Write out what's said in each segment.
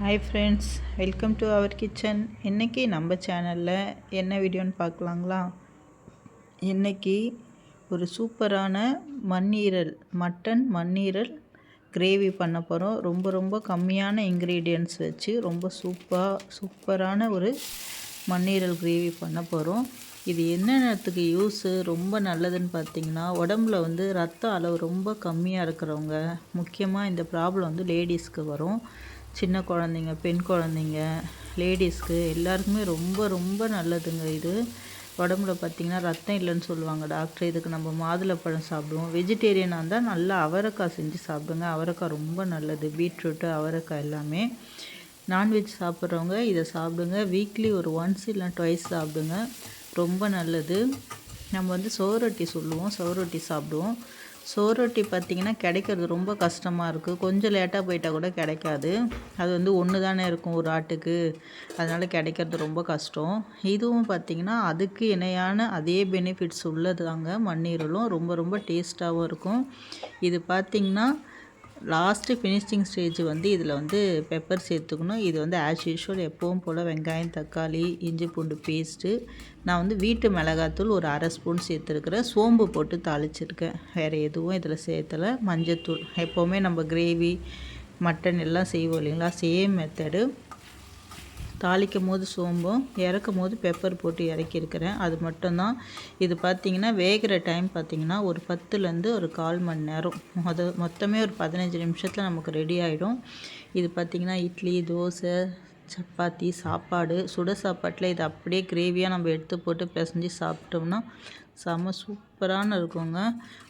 Hi friends welcome to our kitchen இன்றைக்கி நம்ம சேனலில் என்ன வீடியோன்னு பார்க்கலாங்களா? இன்றைக்கி ஒரு சூப்பரான மண்ணீரல் மட்டன் மண்ணீரல் கிரேவி பண்ண போகிறோம் ரொம்ப ரொம்ப கம்மியான இன்க்ரீடியன்ஸ் வச்சு ரொம்ப சூப்பராக சூப்பரான ஒரு மண்ணீரல் கிரேவி பண்ண போகிறோம் இது என்னென்னத்துக்கு யூஸு ரொம்ப நல்லதுன்னு பார்த்தீங்கன்னா உடம்புல வந்து ரத்த அளவு ரொம்ப கம்மியாக இருக்கிறவங்க முக்கியமாக இந்த ப்ராப்ளம் வந்து லேடிஸ்க்கு வரும். சின்ன குழந்தைங்க பெண் குழந்தைங்க லேடிஸ்க்கு எல்லாருக்குமே ரொம்ப ரொம்ப நல்லதுங்க இது. உடம்புல பார்த்திங்கன்னா ரத்தம் இல்லைன்னு சொல்லுவாங்க டாக்டர். இதுக்கு நம்ம மாதுளப்பழம் சாப்பிடுவோம். வெஜிடேரியனாக இருந்தால் நல்லா அவரைக்காய் செஞ்சு சாப்பிடுங்க. அவரைக்காய் ரொம்ப நல்லது. பீட்ரூட்டு அவரைக்காய் எல்லாமே. நான்வெஜ் சாப்பிட்றவங்க இதை சாப்பிடுங்க. வீக்லி ஒரு ஒன்ஸ் இல்லை ட்வைஸ் சாப்பிடுங்க. ரொம்ப நல்லது. நம்ம வந்து சோரொட்டி சொல்லுவோம். சோரொட்டி சாப்பிடுவோம். சோரொட்டி பார்த்திங்கன்னா கிடைக்கிறது ரொம்ப கஷ்டமாக இருக்குது கொஞ்சம் லேட்டாக போயிட்டால் கூட கிடைக்காது. அது வந்து ஒன்று தானே இருக்கும் ஒரு ஆட்டுக்கு. அதனால் கிடைக்கிறது ரொம்ப கஷ்டம். இதுவும் பார்த்திங்கன்னா அதுக்கு இணையான அதே பெனிஃபிட்ஸ் உள்ளது தாங்க. மண்ணீரலும் ரொம்ப ரொம்ப டேஸ்ட்டாகவும் இருக்கும். இது பார்த்திங்கன்னா லாஸ்ட்டு ஃபினிஷிங் ஸ்டேஜ் வந்து இதில் வந்து பெப்பர் சேர்த்துக்கணும். இது வந்து ஆஸ் யூஷுவல் எப்பவும் போல் வெங்காயம் தக்காளி இஞ்சி பூண்டு பேஸ்ட்டு நான் வந்து வீட்டு மிளகாத்தூள் ஒரு அரை ஸ்பூன் சேர்த்துருக்குறேன். சோம்பு போட்டு தாளிச்சிருக்கேன். வேறு எதுவும் இதில் சேர்த்தலை. மஞ்சத்தூள். எப்போவுமே நம்ம கிரேவி மட்டன் எல்லாம் செய்வோம் இல்லைங்களா? சேம் மெத்தடு தாளிக்கும் போது சோம்பும் இறக்கும் போது பெப்பர் போட்டு இறக்கியிருக்கிறேன். அது மட்டும்தான். இது பார்த்திங்கன்னா வேகிற டைம் பார்த்திங்கன்னா ஒரு பத்துலேருந்து ஒரு கால் மணி நேரம். மொத மொத்தமே ஒரு பதினஞ்சு நிமிஷத்தில் நமக்கு ரெடி ஆகிடும் இது பார்த்திங்கன்னா இட்லி தோசை சப்பாத்தி சாப்பாடு சுட சாப்பாட்டில் இதை அப்படியே கிரேவியாக நம்ம எடுத்து போட்டு பிசைஞ்சு சாப்பிட்டோம்னா செம சூப்பரான இருக்குங்க.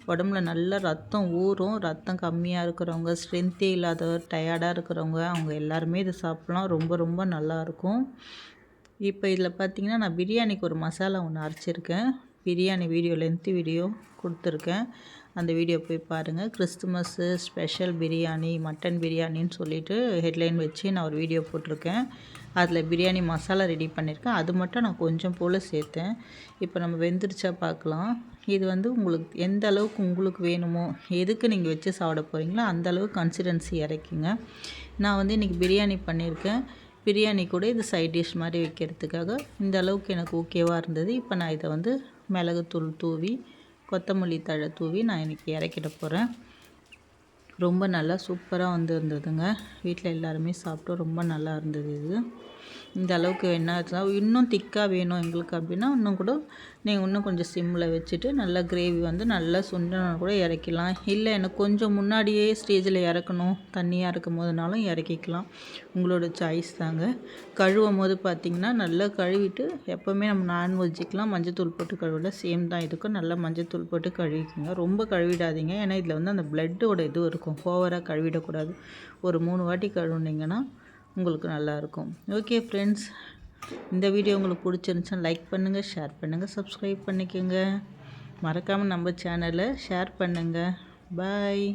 உடம்புல நல்ல ரத்தம் ஊறும். ரத்தம் கம்மியாக இருக்கிறவங்க ஸ்ட்ரென்த்தே இல்லாதவர் டயர்டாக இருக்கிறவங்க அவங்க எல்லாருமே இதை சாப்பிட்லாம். ரொம்ப ரொம்ப நல்லாயிருக்கும் இப்போ இதில் பார்த்திங்கன்னா நான் பிரியாணிக்கு ஒரு மசாலா ஒன்று அரைச்சிருக்கேன். பிரியாணி வீடியோ லென்த்து வீடியோ கொடுத்துருக்கேன். அந்த வீடியோ போய் பாருங்கள் கிறிஸ்துமஸ்ஸு ஸ்பெஷல் பிரியாணி மட்டன் பிரியாணின்னு சொல்லிவிட்டு ஹெட்லைன் வச்சு நான் ஒரு வீடியோ போட்டிருக்கேன். அதில் பிரியாணி மசாலா ரெடி பண்ணியிருக்கேன் அது மட்டும் நான் கொஞ்சம் போல் சேர்த்தேன். இப்போ நம்ம வெந்துருச்சா பார்க்கலாம். இது வந்து உங்களுக்கு எந்த அளவுக்கு உங்களுக்கு வேணுமோ எதுக்கு நீங்கள் வச்சு சாப்பிட போகிறீங்களோ அந்த அளவுக்கு கன்சிடென்சி இறக்கிங்க. நான் வந்து இன்றைக்கி பிரியாணி பண்ணியிருக்கேன். பிரியாணி கூட இது சைட் டிஷ் மாதிரி வைக்கிறதுக்காக இந்த அளவுக்கு எனக்கு ஓகேவாக இருந்தது. இப்போ நான் இதை வந்து மிளகுத்தூள் தூவி கொத்தமல்லி தழை தூவி நான் இன்றைக்கி இறக்கிட போகிறேன் ரொம்ப நல்லா சூப்பராக வந்து இருந்ததுங்க. வீட்டில் எல்லாருமே சாப்பிட்டோம் ரொம்ப நல்லா இருந்தது இது. இந்த அளவுக்கு என்ன இன்னும் திக்காக வேணும் எங்களுக்கு அப்படின்னா இன்னும் கூட நீங்கள் இன்னும் கொஞ்சம் சிம்மில் வச்சுட்டு நல்லா கிரேவி வந்து நல்லா சுண்டனா கூட இறக்கிலாம் இல்லை எனக்கு கொஞ்சம் முன்னாடியே ஸ்டேஜில் இறக்கணும் தண்ணியாக இருக்கும் போதுனாலும் இறக்கிக்கலாம். உங்களோட சாய்ஸ் தாங்க. கழுவும் போது பார்த்திங்கன்னா நல்லா கழுவிட்டு எப்போவுமே நம்ம நான்வெஜ்ஜுக்கெலாம் மஞ்சத்தூள் போட்டு கழுவிட சேம் தான். இதுக்கும் நல்லா மஞ்சத்தூள் போட்டு கழுவிக்குங்க. ரொம்ப கழுவிடாதீங்க. ஏன்னா இதில் வந்து அந்த பிளட்டோட இது இருக்கும். ஓவராக கழுவிடக்கூடாது. ஒரு மூணு வாட்டி கழுவுனீங்கன்னா உங்களுக்கு நல்லாயிருக்கும். ஓகே ஃப்ரெண்ட்ஸ் இந்த வீடியோ உங்களுக்கு பிடிச்சிருந்துச்சுன்னா லைக் பண்ணுங்கள் ஷேர் பண்ணுங்கள் சப்ஸ்கிரைப் பண்ணிக்கோங்க. மறக்காமல் நம்ம சேனலை ஷேர் பண்ணுங்கள் பாய்